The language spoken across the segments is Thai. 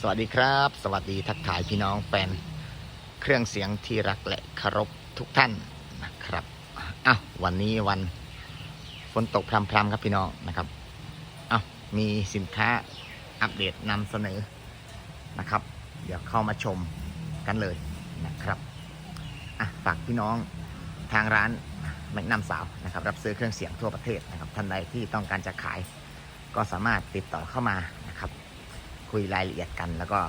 สวัสดีครับ สวัสดีทักทายพี่น้องแฟนเครื่องเสียงที่รักและเคารพทุกท่านนะครับอ้าววันนี้วันฝนตกพรำๆครับพี่น้องนะครับอ้าวมีสินค้าอัปเดตนำเสนอนะครับ เดี๋ยวเข้ามาชมกันเลยนะครับอะฝากพี่น้องทางร้านแมกนัมสาวนะครับ รับซื้อเครื่องเสียงทั่วประเทศนะครับท่านใดที่ต้องการจะขายก็สามารถติดต่อเข้ามา คุยรายละเอียดกัน แล้วก็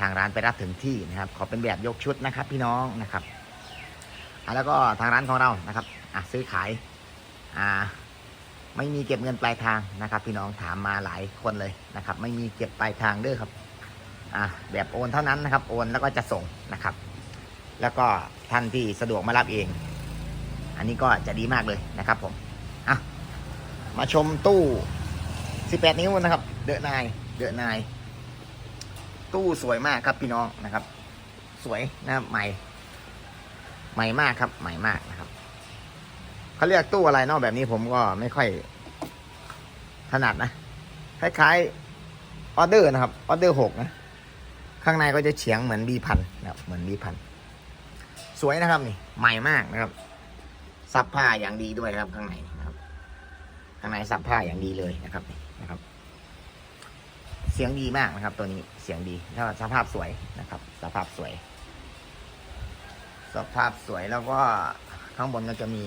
ทางร้านไปรับถึงที่นะครับ ขอเป็นแบบยกชุดนะครับ พี่น้องนะครับแล้วก็ทางร้านของเรานะครับอะซื้อขายอ่าไม่มีเก็บเงินปลายทางนะครับ พี่น้องถามมาหลายคนเลยนะครับ ไม่มีเก็บปลายทางด้อครับอะแบบโอนเท่านั้นนะครับ โอนแล้วก็จะส่งนะครับ แล้วก็ท่านที่สะดวกมารับเอง อันนี้ก็จะดีมากเลยนะครับผมอะมาชมตู้ 18 นิ้วนะครับ เดอะนาย เดอะนายตู้สวยมากครับพี่น้องนะครับ สวยนะครับใหม่ ใหม่มากครับ ใหม่มากนะครับเขาเรียกตู้อะไรนอกแบบนี้ผมก็ไม่ค่อยถนัดนะคล้ายๆออเดอร์นะครับออเดอร์หกนะข้างในก็จะเฉียงเหมือนบีพันนะครับเหมือนบีพันสวยนะครับนี่ ใหม่มากนะครับซับผ้าอย่างดีด้วยครับข้างในนะครับ ข้างในซับผ้าอย่างดีเลยนะครับนี่นะครับ สียงดีมากนะครับ ตัวนี้เสียงดีแล้วสภาพสวยนะครับ สภาพสวย สภาพสวยแล้วก็ข้างบนก็จะมี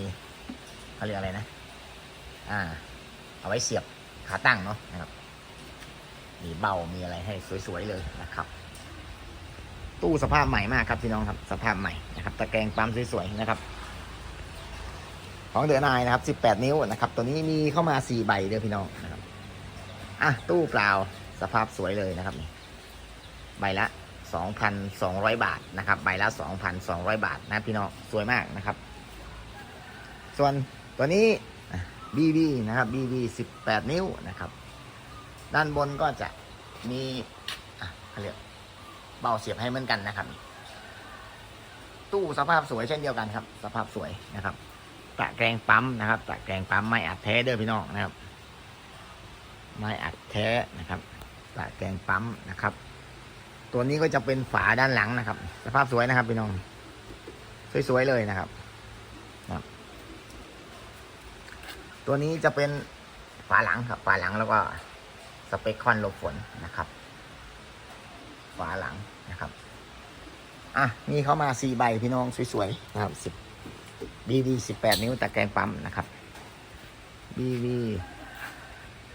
เขาเรียกอะไรนะ อ่า เอาไว้เสียบขาตั้งเนาะนะครับ มีเบามีอะไรให้สวยๆเลยนะครับ ตู้สภาพใหม่มากครับพี่น้องครับ สภาพใหม่นะครับตะแกรงปั๊มสวยๆนะครับ ของเดือนายนะครับ 18 นิ้วนะครับ ตัวนี้มีเข้ามา 4 ใบเด้อพี่น้องนะครับ อะตู้เปล่า สภาพสวยเลยนะครับนี่ใบละ 2,200 บาทนะครับ ใบละ 2,200 บาทนะพี่น้องสวยมากนะครับ ส่วนตัวนี้ BB นะครับ BB 18 นิ้วนะครับ ด้านบนก็จะมีเขาเรียกเบาเสียบให้เหมือนกันนะครับ ตู้สภาพสวยเช่นเดียวกันครับ สภาพสวยนะครับตะแกรงปั๊มนะครับตะแกรงปั๊มไม่อัดแท้เด้อพี่น้องนะครับ ไม้อัดแท้นะครับ ตะแกงปั๊มนะครับ ตัวนี้ก็จะเป็นฝาด้านหลังนะครับ สภาพสวยนะครับพี่น้อง สวยๆเลยนะครับครับตัวนี้จะเป็นฝาหลังครับ ฝาหลังแล้วก็สเปคคอนหลบฝนนะครับ ฝาหลังนะครับ อะมีเข้ามาสี่ใบพี่น้องสวยๆนะครับสิบบีดีสิบแปดนิ้วตะแกรงปั๊มนะครับบีดี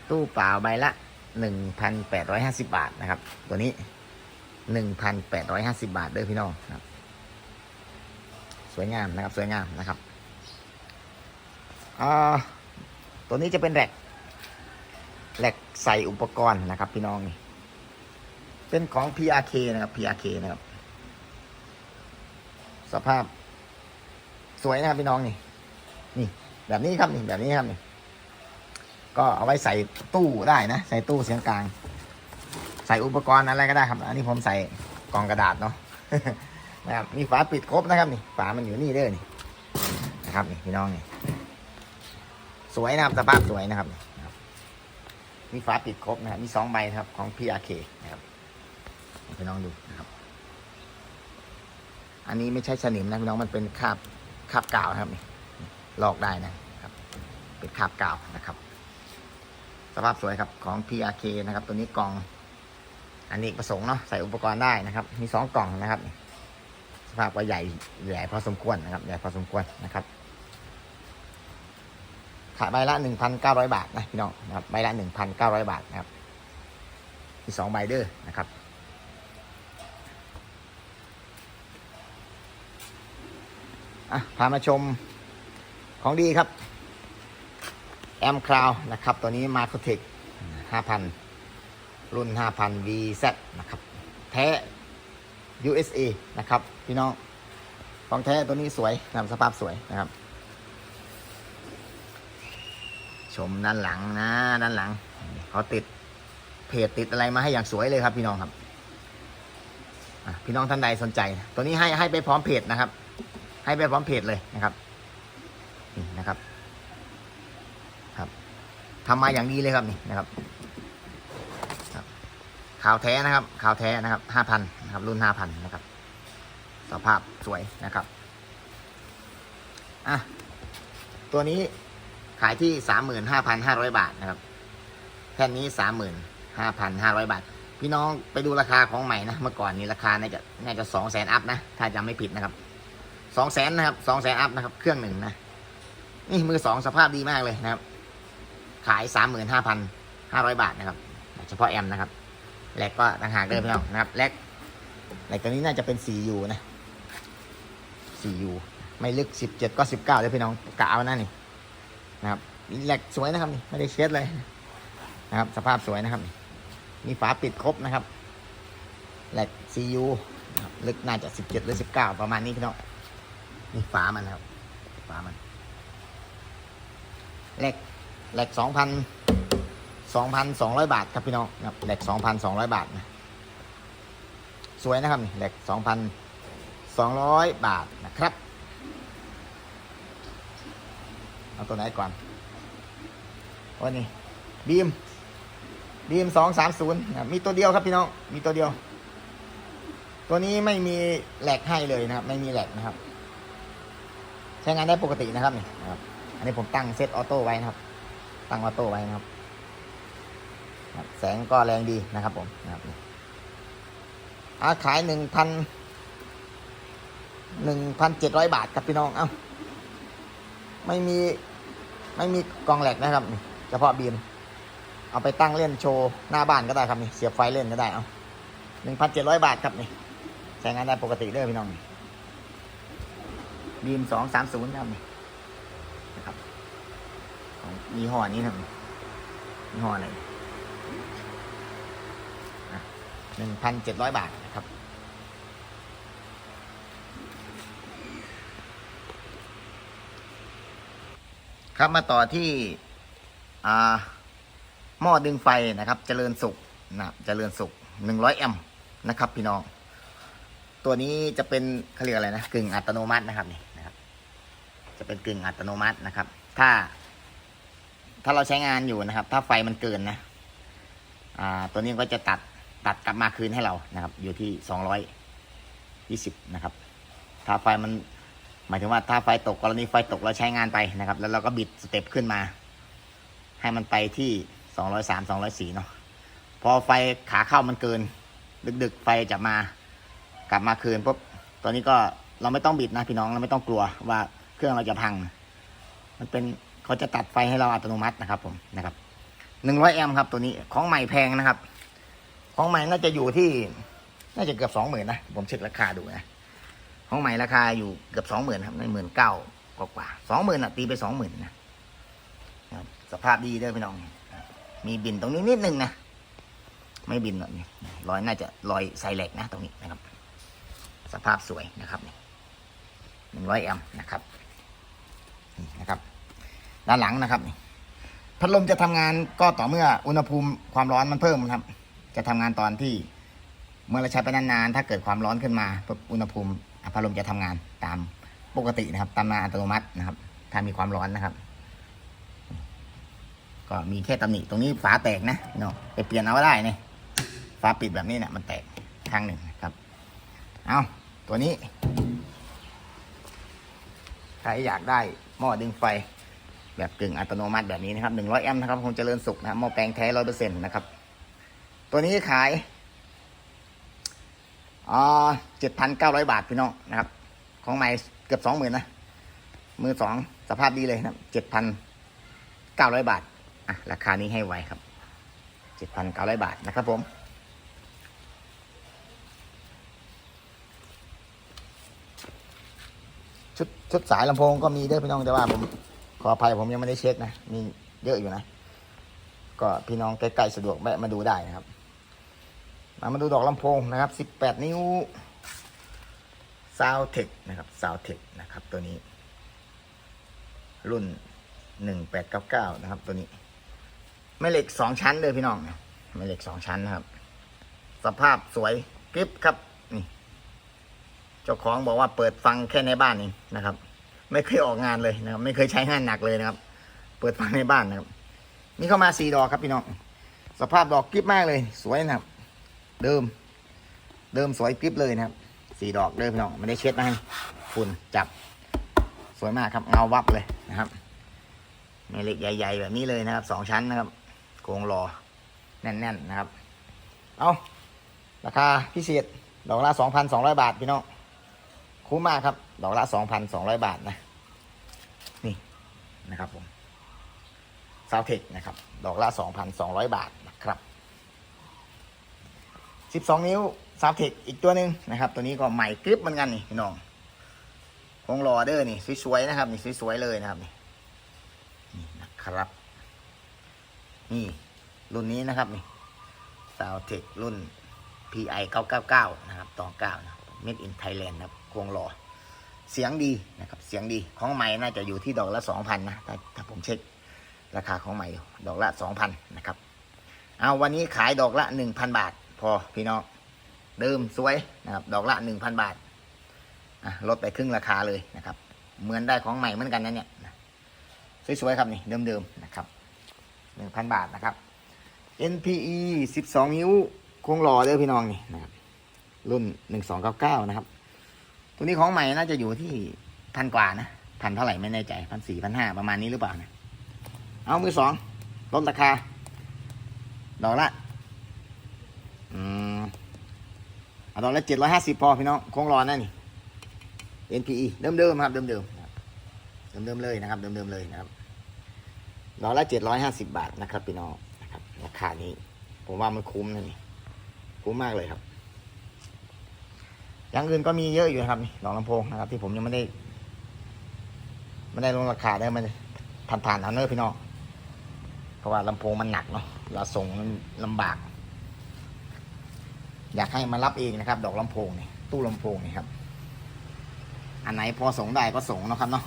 ตู้เปล่าใบละ หนึ่งพันแปดร้อยห้าสิบาทนะครับ ตัวนี้หนึ่งพันแปดร้อยห้าสิบาทเด้อพี่น้องครับ สวยงามนะครับ สวยงามนะครับตัวนี้จะเป็นแหลกแหลกใส่อุปกรณ์นะครับ พี่น้องนี่เป็นของ PRK นะครับ PRK นะครับ สภาพสวยนะครับพี่น้องนี่ นี่ แบบนี้ครับนี่แบบนี้ครับนี่ ก็เอาไว้ใส่ตู้ได้นะ ใส่ตู้เสียงกลาง ใส่อุปกรณ์อะไรก็ได้ครับ อันนี้ผมใส่กล่องกระดาษเนาะนะครับมีฝาปิดครบนะครับนี่ฝามันอยู่นี่เด้อนี่นะครับนี่พี่น้องนี่สวยนะครับสภาพสวยนะครับมีฝาปิดครบนะครับมีสองใบครับของ PRK นะครับพี่น้องดูนะครับ อันนี้ไม่ใช่สนิมนะพี่น้องมันเป็นคาบคาบกาวนะครับนี่ลอกได้นะครับ เป็นคาบกาวนะครับ ภาพสวยครับของ PRK นะครับ ตัวนี้กล่องอันนี้ประสงค์เนาะใส่อุปกรณ์ได้นะครับ มีสองกล่องนะครับ สภาพก็ใหญ่ใหญ่พอสมควรนะครับใหญ่พอสมควรนะครับขายใบละหนึ่งพันเก้าร้อยบาทนะพี่น้องนะครับใบละหนึ่งพันเก้าร้อยบาทนะครับมีสองใบเด้อนะครับอะพามาชมของดีครับ แอมคราวนะครับ ตัวนี้มาโคเทค5,000 รุ่น 5,000 VZ นะครับ แท้ USA นะครับ พี่น้องของแท้ตัวนี้สวยนำสภาพสวยนะครับ ชมด้านหลังนะ ด้านหลัง เขาติดเพจติดอะไรมาให้อย่างสวยเลยครับ พี่น้องครับพี่น้องท่านใดสนใจ ตัวนี้ให้ให้ไปพร้อมเพจนะครับ ให้ไปพร้อมเพจเลยนะครับ นี่นะครับ ทำมาอย่างดีเลยครับนี่นะครับขาวแท้นะครับขาวแท้นะครับห้าพันนะครับ รุ่นห้าพันนะครับ สภาพสวยนะครับอะตัวนี้ขายที่สามหมื่นห้าพันห้าร้อยบาทนะครับแค่นี้สามหมื่นห้าพันห้าร้อยบาท พี่น้องไปดูราคาของใหม่นะเมื่อก่อนนี้ราคาน่าจะน่าจะสองแสนอัพนะ ถ้าจำไม่ผิดนะครับสองแสนนะครับสองแสนอัพนะครับ เครื่องหนึ่งนะนี่มือสองสภาพดีมากเลยนะครับ ขายสามหมื่นห้าพันห้าร้อยบาทนะครับ เฉพาะแอมนะครับ แลกก็ต่างหากเดิมพี่น้องนะครับแลกแลกตัวนี้น่าจะเป็น 4U นะ 4U ไม่ลึก17ก็19เลยพี่น้องกะเอานะนี่นะครับแลกสวยนะครับนี่ไม่ได้เช็ดเลยนะครับ สภาพสวยนะครับ มีฝาปิดครบนะครับแลก CU นะครับลึกน่าจะ17หรือ19ประมาณนี้พี่น้องนี่ฝามันนะครับฝามันแลก แหลก2,000 2,200บาทครับพี่น้องครับแหลก2,200บาทนะสวยนะครับนี่แหลก2,200บาทนะครับ เอาตัวไหนก่อนวันนี้บีมบีมสองสามศูนย์มีตัวเดียวครับพี่น้องมีตัวเดียว ตัวนี้ไม่มีแหลกให้เลยนะครับ ไม่มีแหลกนะครับ ใช้งานได้ปกตินะครับนี่นะครับ อันนี้ผมตั้งเซตออโต้ไว้นะครับ ตั้งออโต้ไว้นะครับ แสงก็แรงดีนะครับผมนะครับอาขายหนึ่งพันหนึ่งพันเจ็ดร้อยบาทครับพี่น้อง เอ้า ไม่มีไม่มีกองแหลกนะครับเฉพาะบีม เอาไปตั้งเล่นโชว์หน้าบ้านก็ได้ครับนี่เสียบไฟเล่นก็ได้เอาหนึ่งพันเจ็ดร้อยบาทครับนี่ใช้งานได้ปกติเด้อพี่น้องบีมสองสามศูนย์ครับนี่ ของยี่ห้อนี้นะครับยี่ห้ออะไรหนึ่งพันเจ็ดร้อยบาทนะครับครับมาต่อที่อ่าหม้อดึงไฟนะครับเจริญสุขนะเจริญสุขหนึ่งร้อยแอมป์นะครับพี่น้อง ตัวนี้จะเป็นเขาเรียกอะไรนะกึ่งอัตโนมัตินะครับนี่นะครับ จะเป็นกึ่งอัตโนมัตินะครับ ถ้า ถ้าเราใช้งานอยู่นะครับ ถ้าไฟมันเกินนะอ่าตัวนี้ก็จะตัดตัดกลับมาคืนให้เรานะครับ อยู่ที่สองร้อยยี่สิบนะครับ ถ้าไฟมันหมายถึงว่าถ้าไฟตกกรณีไฟตกเราใช้งานไปนะครับ แล้วเราก็บิดสเต็ปขึ้นมา ให้มันไปที่สองร้อยสามสองร้อยสี่เนาะพอไฟขาเข้ามันเกิน ดึกๆ ไฟจะมากลับมาคืนปุ๊บตอนนี้ก็เราไม่ต้องบิดนะพี่น้องเราไม่ต้องกลัวว่าเครื่องเราจะพัง มันเป็น เขาจะตัดไฟให้เราอัตโนมัตินะครับผมนะครับหนึ่งร้อยแอมป์ครับตัวนี้ของใหม่แพงนะครับ ของใหม่น่าจะอยู่ที่น่าจะเกือบสองหมื่นนะผมเช็คราคาดูนะของใหม่ราคาอยู่เกือบสองหมื่นครับในหมื่นเก้ากว่ากว่าสองหมื่นอะตีไปสองหมื่นนะสภาพดีด้วยพี่น้อง มีบินตรงนี้นิดนึงนะไม่บินหรอกนี่รอยน่าจะรอยไซเล็กนะตรงนี้นะครับ สภาพสวยนะครับหนึ่งร้อยแอมป์นะครับนี่นะครับ ด้านหลังนะครับ พัดลมจะทำงานก็ต่อเมื่ออุณหภูมิความร้อนมันเพิ่มครับ จะทำงานตอนที่เมื่อเราใช้ไปนานๆถ้าเกิดความร้อนขึ้นมาอุณหภูมิพัดลมจะทำงานตามปกตินะครับตามมาอัตโนมัตินะครับ ถ้ามีความร้อนนะครับ ก็มีแค่ตำหนิตรงนี้ฝาแตกนะเนาะไปเปลี่ยนเอาได้เนี่ยฝาปิดแบบนี้เนี่ยมันแตกข้างหนึ่งครับ เอาตัวนี้ใครอยากได้หม้อดึงไฟ แบบกึ่งอัตโนมัติแบบนี้นะครับหนึ่งร้อยแอมป์นะครับคงเจริญสุขนะครับหม้อแปลงแท้ร้อยเปอร์เซ็นต์นะครับ ตัวนี้ขายอ๋อเจ็ดพันเก้าร้อยบาทพี่น้องนะครับ ของใหม่เกือบสองหมื่นนะ มือสองสภาพดีเลยนะเจ็ดพันเก้าร้อยบาทอะราคานี้ให้ไวครับเจ็ดพันเก้าร้อยบาทนะครับผมชุดชุดสายลำโพงก็มีด้วยพี่น้องแต่ว่าผม ขออภัยผมยังไม่ได้เช็คนะ มีเยอะอยู่นะ ก็พี่น้องใกล้ๆสะดวกแวะมาดูได้นะครับ มามาดูดอกลำโพงนะครับ 18 นิ้ว s o u n d t e c h นะครับ s o u n d t e c h นะครับ ตัวนี้ รุ่น 1899 นะครับ ตัวนี้แม่เหล็กสองชั้นเลยพี่น้องแม่เหล็กสองชั้นนะครับ สภาพสวยกริบครับนี่ เจ้าของบอกว่าเปิดฟังแค่ในบ้านเองนะครับ ไม่เคยออกงานเลยนะครับ ไม่เคยใช้งานหนักเลยนะครับ เปิดฟังในบ้านนะครับมีเข้ามาสี่ดอกครับพี่น้อง สภาพดอกกริบมากเลย สวยนะครับ เดิม เดิมสวยกริบเลยนะครับ สี่ดอกเลยพี่น้อง ไม่ได้เช็ดนะให้ฝุ่นจับ สวยมากครับ เงาวับเลยนะครับแม่เหล็กใหญ่ ๆ แบบนี้เลยนะครับ สองชั้นนะครับ โครงรอแน่น ๆ นะครับ เอาราคาพิเศษ ดอกละสองพันสองร้อยบาทพี่น้อง คุ้มมากครับ ดอกละสองพันสองร้อยบาทนะ นี่นะครับผมซาวเทคนะครับ ดอกละสองพันสองร้อยบาทนะครับสิบสองนิ้วซาวเทคอีกตัวหนึ่งนะครับ ตัวนี้ก็ใหม่กริปเหมือนกันนี่พี่น้องคงรอเด้อนี่สวยๆนะครับนี่สวยๆเลยนะครับนี่นี่นะครับ นี่รุ่นนี้นะครับนี่ซาวเทครุ่น PI 999 นะครับตอ9นะครับ Made in Thailand นะครับ คงรอเสียงดีนะครับเสียงดีของใหม่น่าจะอยู่ที่ดอกละ2,000นะถ้าถ้าผมเช็คราคาของใหม่ดอกละ2,000นะครับเอาวันนี้ขายดอกละ1,000บาท พอพี่น้องเดิมสวยนะครับดอกละ1,000บาทลดไปครึ่งราคาเลยนะครับ เหมือนได้ของใหม่เหมือนกันนะเนี่ยสวยๆครับนี่เดิมๆนะครับ1,000บาทนะครับ NPE 12 นิ้วคงหล่อเด้อพี่น้องนี่นะครับรุ่น 1299 นะครับ ตัวนี้ของใหม่น่าจะอยู่ที่พันกว่านะพันเท่าไหร่ไม่แน่ใจพันสี่พันห้าประมาณนี้หรือเปล่านะเอามือสองลดราคา ดอกละอืมเอาดอกละเจ็ดร้อยห้าสิบพอพี่น้องคงรอนั่นนี่ NPE เดิมๆครับเดิมๆนะครับเดิมๆเลยนะครับเดิมๆเลยนะครับดอกละเจ็ดร้อยห้าสิบบาทนะครับพี่น้องนะครับราคานี้ ผมว่ามันคุ้มนะนี่คุ้มมากเลยครับ อย่างอื่นก็มีเยอะอยู่นะครับนี่ดอกลำโพงนะครับ ที่ผมยังไม่ได้ไม่ได้ลงราคาได้มันผ่านๆเอาเนอร์พี่น้องเพราะว่าลำโพงมันหนักเนาะเราส่งมันลำบาก อยากให้มารับเองนะครับ ดอกลำโพงนี่ตู้ลำโพงนี่ครับ อันไหนพอส่งได้ก็ส่งเนาะครับเนาะ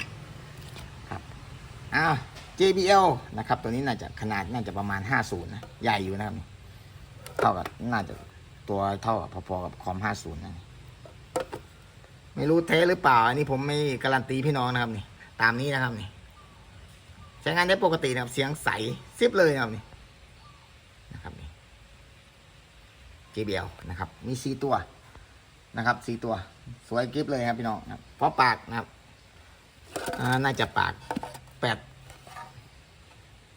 ครับอ้าว JBL นะครับ ตัวนี้น่าจะขนาดน่าจะประมาณ 50 นะ ใหญ่อยู่นะครับ เท่ากับน่าจะตัวเท่ากับพอๆกับคอม 50 นะ ไม่รู้เทหรือเปล่า อันนี้ผมไม่การันตีพี่น้องนะครับนี่ ตามนี้นะครับนี่ ใช้งานได้ปกตินะครับ เสียงใสซิบเลยนะครับนี่นะครับนี่ JBL นะครับ มีสีตัวนะครับสีตัว สวยกริบเลยครับพี่น้องครับเพราะปากนะครับน่าจะปากแปด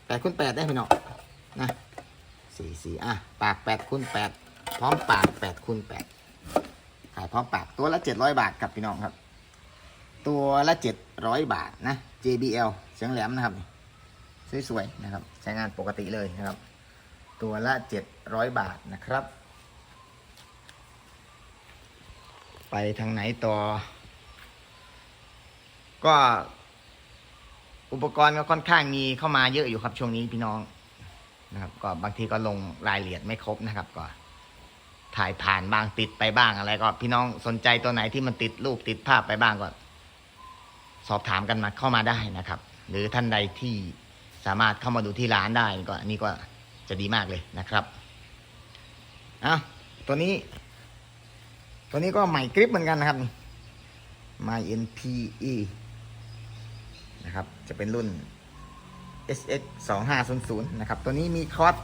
แปดคูณแปดได้พี่น้องนะสี่สี่อะ ปากแปดคูณแปดพร้อมปากแปดคูณแปด ขายพร้อมปากตัวละเจ็ดร้อยบาทครับพี่น้องครับ ตัวละเจ็ดร้อยบาทนะ JBL เสียงแหลมนะครับสวยๆนะครับ ใช้งานปกติเลยนะครับ ตัวละเจ็ดร้อยบาทนะครับ ไปทางไหนต่อ ก็อุปกรณ์ก็ค่อนข้างมีเข้ามาเยอะอยู่ครับช่วงนี้พี่น้องนะครับ ก็บางทีก็ลงรายละเอียดไม่ครบนะครับก็ ถ่ายผ่านบ้างติดไปบ้างอะไรก็พี่น้องสนใจตัวไหนที่มันติดรูปติดภาพไปบ้างก็ สอบถามกันมาเข้ามาได้นะครับ หรือท่านใดที่สามารถเข้ามาดูที่ร้านได้ก็อันนี้ก็จะดีมากเลยนะครับอะตัวนี้ ตัวนี้ก็ใหม่กริปเหมือนกันนะครับ My NPE นะครับ จะเป็นรุ่น SX 2 5 0 0นะครับ ตัวนี้มีคอร์ส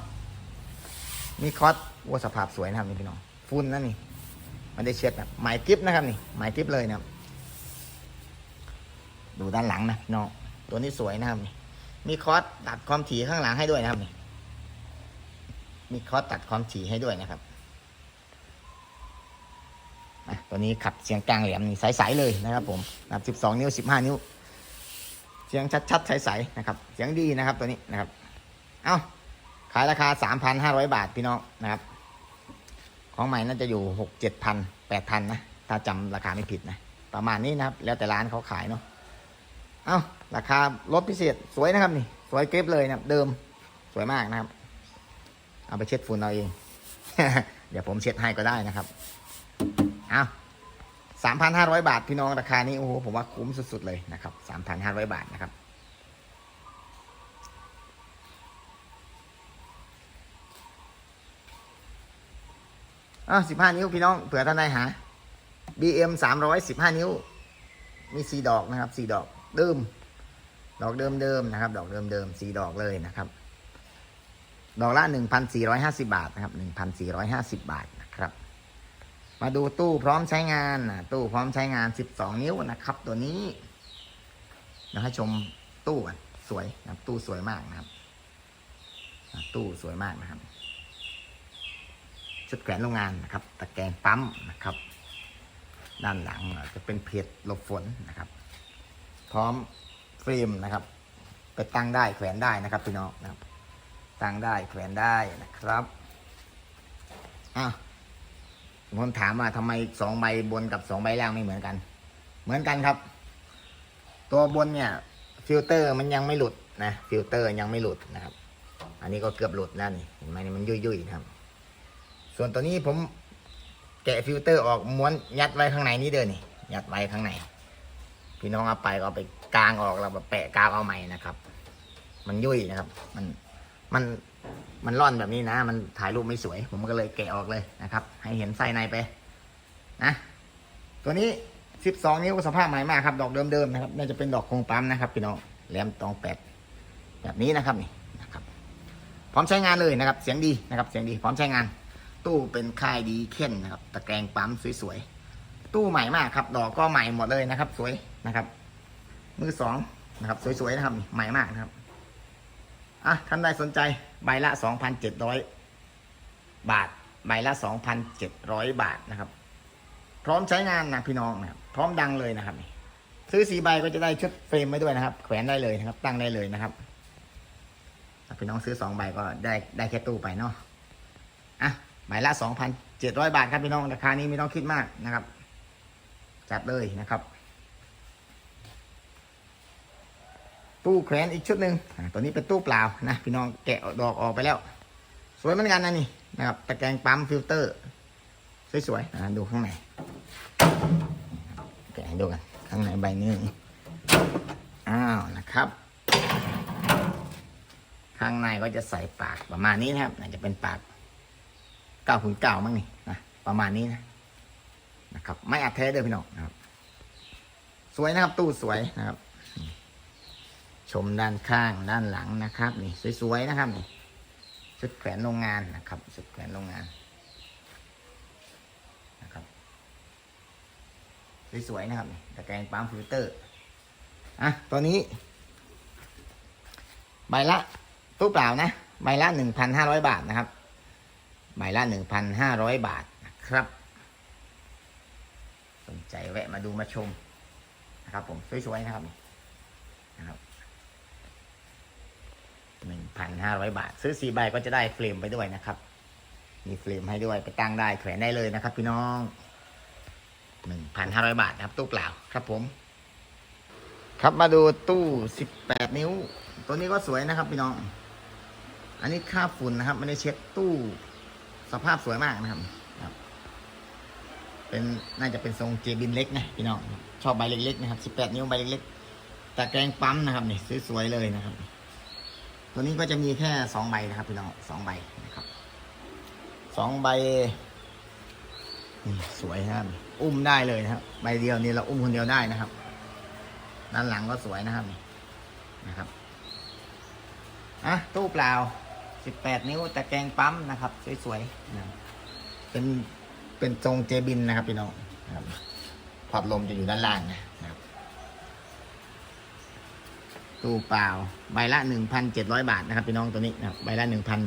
มีคอสวัวสภาพสวยนะครับนี่พี่น้องฟุ้นนะนี่ มันได้เช็ดแบบหมายกิฟนะครับนี่หมายกิฟเลยนะครับ ดูด้านหลังนะน้องตัวนี้สวยนะครับนี่ มีคอสตัดความถี่ข้างหลังให้ด้วยนะครับนี่มีคอสตัดความถี่ให้ด้วยนะครับตัวนี้ขับเสียงกลางแหลมนี่ใสๆเลยนะครับ ผมนะครับ12 นิ้ว 15 นิ้ว เสียงชัดๆใสๆนะครับ เสียงดีนะครับตัวนี้นะครับ เอ้า ขายราคา3,500บาทพี่น้องนะครับ ของใหม่น่าจะอยู่6 7 0 0 0 8 0 0นะ ถ้าจำราคาไม่ผิดนะ ประมาณนี้นะครับ แล้วแต่ร้านเขาขายเนาะ เอ้า ราคาลดพิเศษสวยนะครับนี่ สวยเก็บเลยนะครับ เดิมสวยมากนะครับ เอาไปเช็ดฝุ่นเอาเอง เดี๋ยวผมเช็ดให้ก็ได้นะครับ เอ้า3,500บาทพี่น้องราคานี้โอ้โหผมว่าคุ้มสุดๆเลยนะครับ3,500บาทนะครับ อะสิบห้านิ้วพี่น้องเผื่อท่านใดหา BM สามร้อยสิบห้านิ้ว มีสี่ดอกนะครับสี่ดอกเดิม ดอกเดิมเดิมนะครับ ดอกเดิมเดิมสี่ดอกเลยนะครับ ดอกละหนึ่งพันสี่ร้อยห้าสิบาทนะครับหนึ่งพันสี่ร้อยห้าสิบาทนะครับ มาดูตู้พร้อมใช้งานนะตู้พร้อมใช้งาน12นิ้วนะครับ ตัวนี้เดี๋ยวให้ชมตู้กันสวยนะครับ ตู้สวยมากนะครับ ตู้สวยมากนะครับ ชุดแขวนโรงงานนะครับตะแกรงปั๊มนะครับ ด้านหลังจะเป็นเพจหลบฝนนะครับ พร้อมเฟิล์มนะครับ ไปตั้งได้แขวนได้นะครับพี่น้องนะครับ ตั้งได้แขวนได้นะครับอ้าวผมถามว่าทำไมสองใบบนกับสองใบล่างไม่เหมือนกัน เหมือนกันครับ ตัวบนเนี่ยฟิลเตอร์มันยังไม่หลุดนะฟิลเตอร์ยังไม่หลุดนะครับ อันนี้ก็เกือบหลุดแล้วนี่เห็นไหมนี่มันยุ่ยๆนะครับ ส่วนตัวนี้ผมแกะฟิลเตอร์ออกม้วนยัดไว้ข้างในนี้เด้อนี่ยัดไว้ข้างใน พี่น้องเอาไปก็เอาไปกางออกแล้วแบบแปะกาวเอาใหม่นะครับ มันยุ่ยนะครับ มันมันมันร่อนแบบนี้นะ มันถ่ายรูปไม่สวย ผมก็เลยแกะออกเลยนะครับ ให้เห็นไส้ในไปนะตัวนี้12นิ้วสภาพใหม่มากครับ ดอกเดิมๆนะครับน่าจะเป็นดอกคงปั๊มนะครับ พี่น้องแหลมตองแปดแบบนี้นะครับนี่นะครับ พร้อมใช้งานเลยนะครับ เสียงดีนะครับ เสียงดี พร้อมใช้งาน ตู้เป็นค่ายดีเข้นนะครับตะแกรงปั๊มสวยๆตู้ใหม่มากครับ ดอกก็ใหม่หมดเลยนะครับ สวยนะครับ มือสองนะครับ สวยๆนะครับใหม่มากนะครับอะท่านใดสนใจใบละ 2,700 บาท ใบละ 2,700 บาทนะครับ พร้อมใช้งานนะพี่น้องนะครับ พร้อมดังเลยนะครับนี่ซื้อสีใบก็จะได้ชุดเฟรมไว้ด้วยนะครับ แขวนได้เลยนะครับ ตั้งได้เลยนะครับถ้าพี่น้องซื้อสองใบก็ได้ได้แค่ตู้ไปเนาะอะ ใบละ2,700บาทครับพี่น้องราคานี้ไม่ต้องคิดมากนะครับ จัดเลยนะครับ ตู้แขวนอีกชุดหนึ่งตัวนี้เป็นตู้เปล่านะพี่น้องแกะดอกออกไปแล้ว สวยเหมือนกันนะนี่นะครับตะแกรงปั๊มฟิลเตอร์ สวยๆดูข้างในแกะให้ดูกันข้างในใบหนึ่งอ้าวนะครับข้างในก็จะใส่ปากประมาณนี้นะครับน่าจะเป็นปาก เก้าคูณเก้ามั้งนี่นะประมาณนี้นะนะครับ ไม่อัดแท้เด้อพี่น้องนะครับ สวยนะครับ ตู้สวยนะครับ ชมด้านข้างด้านหลังนะครับ นี่สวยๆนะครับนี่ชุดแขวนโรงงานนะครับชุดแขวนโรงงานนะครับสวยๆนะครับนี่ตะแกรงปั๊มฟิลเตอร์อะตัวนี้ ใบละตู้เปล่านะ ใบละหนึ่งพันห้าร้อยบาทนะครับ ใบละหนึ่งพันห้าร้อยบาทนะครับ สนใจแวะมาดูมาชมนะครับผมสวยๆนะครับนะครับหนึ่งพันห้าร้อยบาท ซื้อสี่ใบก็จะได้เฟรมไปด้วยนะครับ มีเฟรมให้ด้วยไปตั้งได้แขวนได้เลยนะครับ พี่น้องหนึ่งพันห้าร้อยบาทนะครับ ตู้เปล่าครับผม ครับมาดูตู้สิบแปดนิ้ว ตัวนี้ก็สวยนะครับ พี่น้อง อันนี้ค่าฝุ่นนะครับ ไม่ได้เช็ดตู้ สภาพสวยมากนะครับ เป็นน่าจะเป็นทรงเจบินเล็กนะพี่น้อง ชอบใบเล็กๆนะครับสิบแปดนิ้วใบเล็กๆแต่แกรงปั๊มนะครับนี่สวยๆเลยนะครับ ตัวนี้ก็จะมีแค่สองใบนะครับพี่น้องสองใบนะครับสองใบสวยนะครับ อุ้มได้เลยนะครับ ใบเดียวนี่เราอุ้มคนเดียวได้นะครับ ด้านหลังก็สวยนะครับนะครับอะตู้เปล่า สิบแปดนิ้วตะแกรงปั๊มนะครับสวยๆนะเป็นเป็นทรงเจบินนะครับพี่น้องนะครับพัดลมจะอยู่ด้านล่างนะครับตู้เปล่าใบละหนึ่งพันเจ็ดร้อยบาทนะครับ พี่น้องตัวนี้นะครับใบละหนึ่งพัน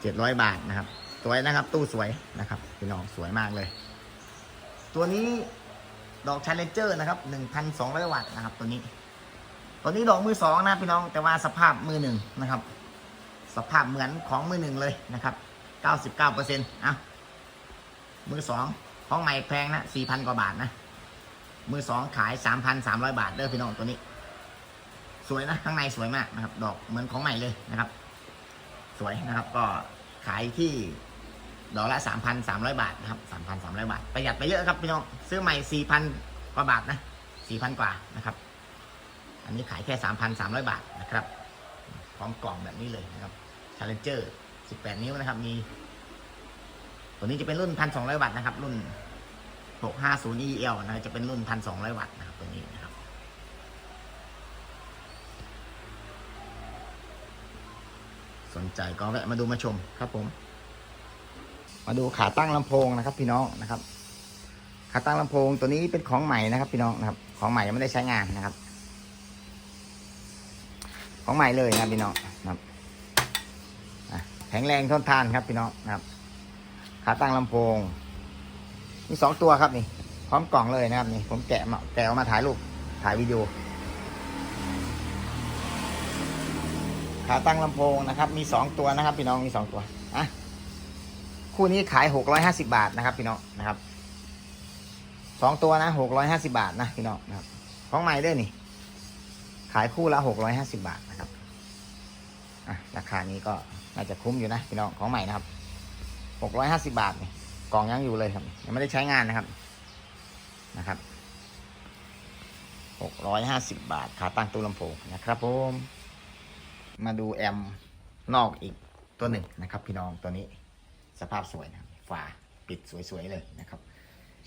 เจ็ดร้อยบาทนะครับ สวยนะครับ ตู้สวยนะครับ พี่น้องสวยมากเลย ตัวนี้ดอกชาเลนเจอร์นะครับหนึ่งพันสองร้อยวัตต์นะครับ ตัวนี้ ตัวนี้ดอกมือสองนะพี่น้องแต่ว่าสภาพมือหนึ่งนะครับ สภาพเหมือนของมือหนึ่งเลยนะครับเก้าสิบเก้าเปอร์เซ็นต์อะมือสองของใหม่แพงนะสี่พันกว่าบาทนะ มือสองขายสามพันสามร้อยบาทเด้อพี่น้องตัวนี้ สวยนะข้างในสวยมากนะครับ ดอกเหมือนของใหม่เลยนะครับ สวยนะครับก็ขายที่ดอกละสามพันสามร้อยบาทนะครับสามพันสามร้อยบาท ประหยัดไปเยอะครับพี่น้อง ซื้อใหม่สี่พันกว่าบาทนะสี่พันกว่านะครับ อันนี้ขายแค่สามพันสามร้อยบาทนะครับ พร้อมกล่องแบบนี้เลยนะครับ Challenger สิบแปดนิ้วนะครับ มี ตัวนี้จะเป็นรุ่นพันสองร้อยวัตต์นะครับ รุ่นหกห้าศูนย์ EL นะจะเป็นรุ่นพันสองร้อยวัตต์นะครับตัวนี้นะครับ สนใจก็แวะมาดูมาชมครับผม มาดูขาตั้งลำโพงนะครับพี่น้องนะครับ ขาตั้งลำโพงตัวนี้เป็นของใหม่นะครับ พี่น้องนะครับ ของใหม่ยังไม่ได้ใช้งานนะครับ ของใหม่เลยนะพี่น้อง ข็งแรงทนทานครับพี่น้องนะครับ ขาตั้งลำโพง มีสองตัวครับนี่พร้อมกล่องเลยนะครับนี่ ผมแกะมาแกะออกมาถ่ายรูปถ่ายวิดีโอ ขาตั้งลำโพงนะครับ มีสองตัวนะครับ พี่น้องมีสองตัวอะคู่นี้ขายหกร้อยห้าสิบาทนะครับ พี่น้องนะครับสองตัวนะหกร้อยห้าสิบาทนะพี่น้องนะครับ ของใหม่ด้วยนี่ ขายคู่ละหกร้อยห้าสิบาทนะครับอะราคานี้ก็ น่าจะคุ้มอยู่นะพี่น้องของใหม่นะครับหกร้อยห้าสิบาทนี่กล่องยังอยู่เลยครับยังไม่ได้ใช้งานนะครับนะครับหกร้อยห้าสิบบาทขาตั้งตู้ลำโพงนะครับผมมาดูแอมนอกอีกตัวหนึ่งนะครับ พี่น้องตัวนี้สภาพสวยนะครับฝาปิดสวยๆเลยนะครับ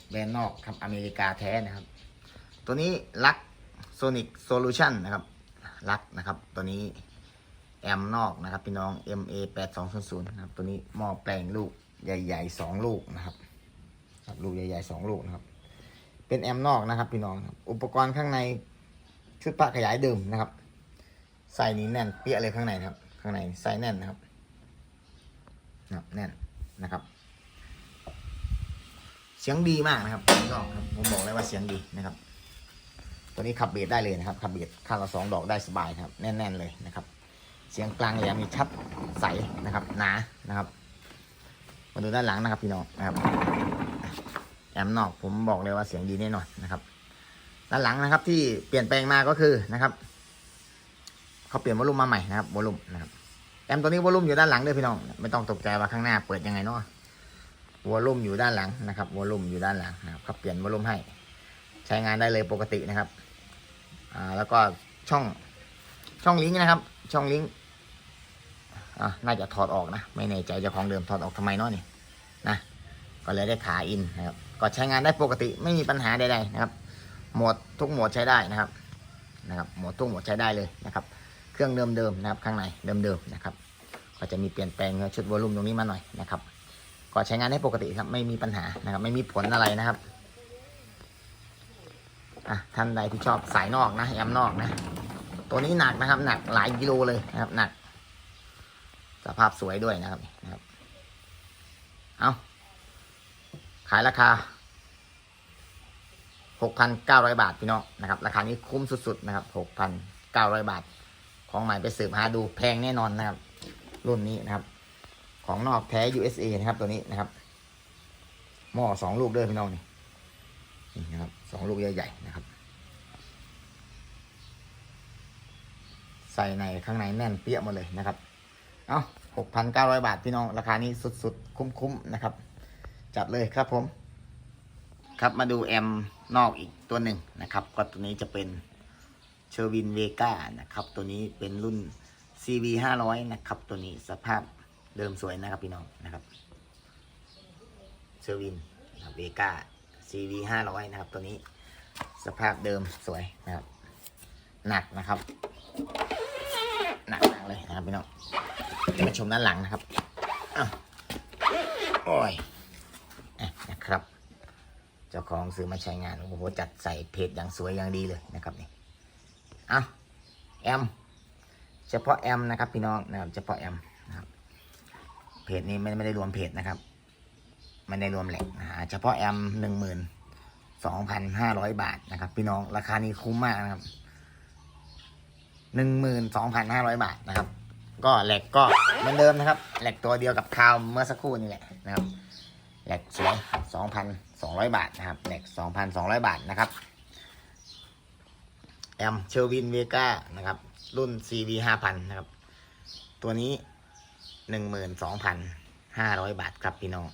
แบรนด์นอกครับอเมริกาแท้นะครับ ตัวนี้ลักโซนิกโซลูชันนะครับลักนะครับ ตัวนี้ แอมนอกนะครับพี่น้อง MA 8 2 0 0นะครับตัวนี้หม้อแปลงลูกใหญ่ๆสองลูกนะครับครับลูกใหญ่ๆสองลูกนะครับ เป็นแอมนอกนะครับพี่น้อง อุปกรณ์ข้างในชุดปะขยายเดิมนะครับไส้นี้แน่นเปี้ยเลยข้างในครับ ข้างในไส้แน่นนะครับนะแน่นนะครับ เสียงดีมากนะครับพี่น้องครับผมบอกเลยว่าเสียงดีนะครับ ตัวนี้ขับเบสได้เลยนะครับขับเบสข้างละสองดอกได้สบายครับ แน่น ๆ เลยนะครับ เสียงกลางแหลมมีชัดใสนะครับหนานะครับ มาดูด้านหลังนะครับพี่น้องนะครับแอมนอกผมบอกเลยว่าเสียงดีแน่นอนนะครับ ด้านหลังนะครับที่เปลี่ยนแปลงมาก็คือนะครับเขาเปลี่ยนวอลลุ่มมาใหม่นะครับวอลลุ่มนะครับแอมตัวนี้วอลลุ่มอยู่ด้านหลังด้วยพี่น้องไม่ต้องตกใจว่าข้างหน้าเปิดยังไงเนาะวอลลุ่มอยู่ด้านหลังนะครับวอลลุ่มอยู่ด้านหลังนะครับเขาเปลี่ยนวอลลุ่มให้ ใช้งานได้เลยปกตินะครับอ่าแล้วก็ช่อง ช่องลิงก์นะครับ ช่องลิงก์อ่าน่าจะถอดออกนะ ไม่แน่ใจจ้าของเดิมถอดออกทำไมเนาะนี่นะก็เลยได้ขาอินนะครับ ก็ใช้งานได้ปกติไม่มีปัญหาใดๆนะครับ หมดทุกหมดใช้ได้นะครับนะครับหมดตู้โหมดใช้ได้เลยนะครับ เครื่องเดิมๆนะครับ ข้างในเดิมๆนะครับ ก็จะมีเปลี่ยนแปลงชุดวอลลุ่มตรงนี้มาหน่อยนะครับ ก็ใช้งานได้ปกติครับไม่มีปัญหานะครับ ไม่มีผลอะไรนะครับอะท่านใดที่ชอบสายนอกนะแอมนอกนะ ตัวนี้หนักนะครับ หนักหลายกิโลเลยนะครับ หนัก สภาพสวยด้วยนะครับนะครับ เอาขายราคา6,900บาทพี่น้องนะครับ ราคานี้คุ้มสุดๆนะครับ6,900บาท ของใหม่ไปสืบหาดูแพงแน่นอนนะครับ รุ่นนี้นะครับ ของนอกแท้ USA นะครับตัวนี้นะครับหม้อสองลูกเด้อพี่น้องนี่นี่นะครับสองลูกใหญ่ๆนะครับ ใส่ในข้างในแน่นเปี้ยหมดเลยนะครับ เอา6,900บาทพี่น้องราคานี้สุดๆ คุ้มๆนะครับ จัดเลยครับผม ครับมาดูแอมนอกอีกตัวหนึ่งนะครับ ก็ตัวนี้จะเป็นเชอร์วินเวก้านะครับ ตัวนี้เป็นรุ่น CV 500 นะครับ ตัวนี้สภาพเดิมสวยนะครับพี่น้องนะครับเชอร์วินเวก้า CV 500 นะครับ ตัวนี้สภาพเดิมสวยนะครับ หนักนะครับ หนักหนักเลยนะครับพี่น้องจะมาชมด้านหลังนะครับอ้าวโอ้ยอนะครับ เจ้าของซื้อมาใช้งานโอ้โหจัดใส่เพจอย่างสวยอย่างดีเลยนะครับนี่เอาแอมเฉพาะแอมนะครับ พี่น้องนะครับเฉพาะแอมนะครับเพจนี้ไม่ไม่ได้รวมเพจนะครับไม่ได้รวมแหล่งนะฮะเฉพาะแอมหนึ่งหมื่นสองพันห้าร้อยบาทนะครับ พี่น้องราคานี้คุ้มมากนะครับ หนึ่งหมื่นสองพันห้าร้อยบาทนะครับ ก็แหลกก็เหมือนเดิมนะครับแหลกตัวเดียวกับคาวเมื่อสักครู่นี่แหละนะครับแหลกสวยสองพันสองร้อยบาทนะครับแหลกสองพันสองร้อยบาทนะครับแอมเชอร์วินเวก้านะครับ รุ่น CV ห้าพันนะครับ ตัวนี้หนึ่งหมื่นสองพันห้าร้อยบาทครับพี่น้อง